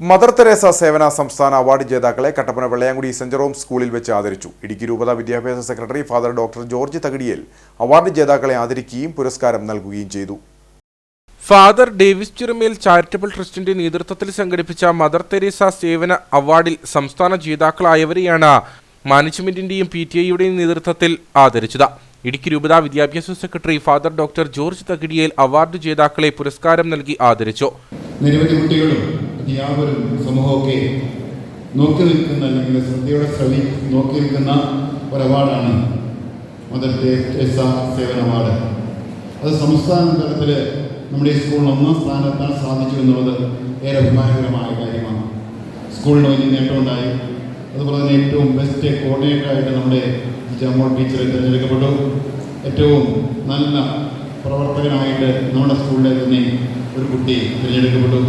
Mother Teresa സേവന സംസ്ഥാന award ജേതാക്കളെ കട്ടപ്പന വെള്ളയാങ്കുടി സെന്റ് റോം സ്കൂളിൽ വെച്ച് ആദരിച്ചു. ഇടുക്കി രൂപത വിദ്യാഭ്യാസ secretary father doctor George Thakadiyel award ജേതാക്കളെ ആദരിക്കുകയും പുരസ്കാരം നൽകുകയും ചെയ്തു. ഫാദർ ഡേവിസ് ചുരമേൽ ചാരിറ്റബിൾ ട്രസ്റ്റിന്റെ നേതൃത്വത്തിൽ സംഘടിപ്പിച്ച മദർ തെരേസ സേവന അവാർഡിൽ സംസ്ഥാന ജേതാക്കളായവരെയാണ് മാനേജ്മെന്റിന്റെയും പി ടി ഐയുടെയും നേതൃത്വത്തിൽ ആദരിച്ചത്. ഇടുക്കി രൂപത വിദ്യാഭ്യാസ secretary father doctor George Thakidiyel award ജേതാക്കളെ പുരസ്കാരം നൽകി ആദരിച്ചു. നിരവധി കുട്ടികളും അധ്യാപകരും സമൂഹമൊക്കെ നോക്കി നിൽക്കുന്ന അല്ലെങ്കിൽ ശ്രദ്ധയോടെ ശ്രവി നോക്കി നിൽക്കുന്ന ഒരു അവാർഡാണ് മദർ തെരേസ സേവന അവാർഡ്. അത് സംസ്ഥാന തലത്തിൽ നമ്മുടെ ഈ സ്കൂളിന് ഒന്നാം സ്ഥാനത്താണ് സാധിച്ചു എന്നുള്ളത് ഏറെ അഭിമാനകരമായ കാര്യമാണ്. സ്കൂളിന് വലിയ നേട്ടമുണ്ടായി. അതുപോലെ തന്നെ ഏറ്റവും ബെസ്റ്റ് കോർഡിനേറ്ററായിട്ട് നമ്മുടെ ജമ്മോൾ ടീച്ചർ തിരഞ്ഞെടുക്കപ്പെട്ടു. ഏറ്റവും നല്ല പ്രവർത്തകനായിട്ട് നമ്മുടെ സ്കൂളിലെ തന്നെ ഒരു കുട്ടി തിരഞ്ഞെടുക്കപ്പെട്ടു.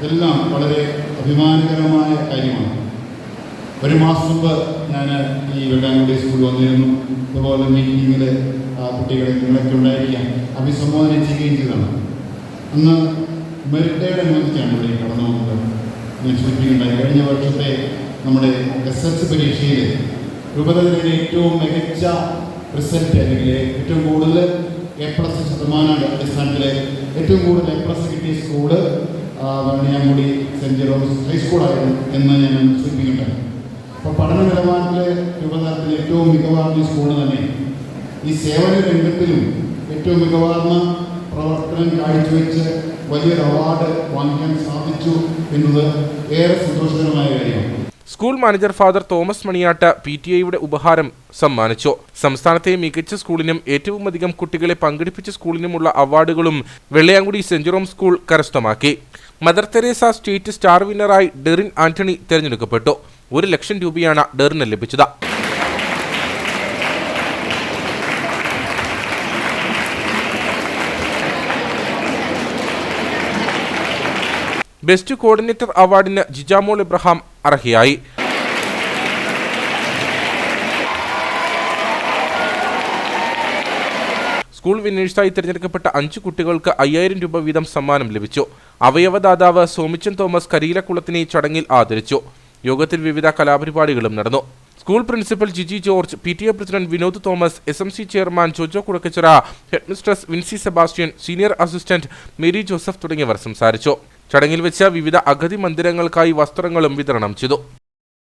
ഇതെല്ലാം വളരെ അഭിമാനകരമായ കാര്യമാണ്. ഒരു മാസം മുമ്പ് ഞാൻ ഈ വെള്ളാങ്കുടി സ്കൂളിൽ വന്നിരുന്നു. ഇതുപോലെ മീറ്റിങ്ങിൽ കുട്ടികളെ നിങ്ങളൊക്കെ ഉണ്ടായിരിക്കാം. അഭിസംബോധന ചെയ്യുകയും ചെയ്തതാണ്. അന്ന് മെറിറ്റേഡ് അനുബന്ധിച്ചാണ് ഇവിടെ കടന്നു വന്നത്. ഞാൻ സൂചിപ്പിക്കുന്നുണ്ടായി കഴിഞ്ഞ വർഷത്തെ നമ്മുടെ എസ് എസ് പരീക്ഷയിൽ രൂപതയിലെ ഏറ്റവും മികച്ച റിസൾട്ട് അല്ലെങ്കിൽ ഏറ്റവും കൂടുതൽ എ പ്ലസ് ശതമാനം അടിസ്ഥാനത്തിൽ ഏറ്റവും കൂടുതൽ എ പ്ലസ് കിട്ടിയ സ്കൂൾ വെണ്ണിയാങ്കുടി സെന്റ് ജെറോംസ് ഹൈസ്കൂളായിരുന്നു എന്ന് ഞാൻ സൂചിപ്പിക്കട്ടെ. അപ്പോൾ പഠന നിലവാരത്തിലെ രൂപതാരത്തിലെ ഏറ്റവും മികവാർന്ന സ്കൂൾ തന്നെ ഈ സേവന രംഗത്തിലും ഏറ്റവും മികവാർന്ന പ്രവർത്തനം കാഴ്ചവെച്ച് വലിയൊരു അവാർഡ് വാങ്ങിക്കാൻ സാധിച്ചു എന്നത് ഏറെ സന്തോഷകരമായ കാര്യമാണ്. School manager father Thomas Maniyatta P T ഐയുടെ ഉപഹാരം സമ്മാനിച്ചു. സംസ്ഥാനത്തെ മികച്ച സ്കൂളിനും ഏറ്റവും അധികം കുട്ടികളെ പങ്കെടുപ്പിച്ച സ്കൂളിനുമുള്ള അവാർഡുകളും വെള്ളയാങ്കുടി സെന്റ് സ്കൂൾ കരസ്ഥമാക്കി. മദർ തെരേസ സ്റ്റേറ്റ് സ്റ്റാർ വിന്നറായി ഡെറിൻ ആന്റണി തെരഞ്ഞെടുക്കപ്പെട്ടു. ഒരു ലക്ഷം രൂപയാണ് ഡെറിന് ലഭിച്ചത്. ബെസ്റ്റ് കോർഡിനേറ്റർ അവാർഡിന് ജിജാമോൾ ഇബ്രഹാം അർഹയായി. സ്കൂൾ വിന്നേഴ്സായി തിരഞ്ഞെടുക്കപ്പെട്ട അഞ്ച് കുട്ടികൾക്ക് അയ്യായിരം രൂപ വീതം സമ്മാനം ലഭിച്ചു. അവയവദാതാവ് സോമിച്ചൻ തോമസ് കരീലക്കുളത്തിനെ ചടങ്ങിൽ ആദരിച്ചു. യോഗത്തിൽ വിവിധ കലാപരിപാടികളും നടന്നു. School principal Jiji George P T A president Vinod Thomas S M C chairman Jojo Kudakkachira headmistress Vincy Sebastian senior assistant Mary Joseph തുടങ്ങിയവർ സംസാരിച്ചു. ചടങ്ങിൽ വെച്ച് വിവിധ അഗതി മന്ദിരങ്ങൾക്കായി വസ്ത്രങ്ങളും വിതരണം ചെയ്തു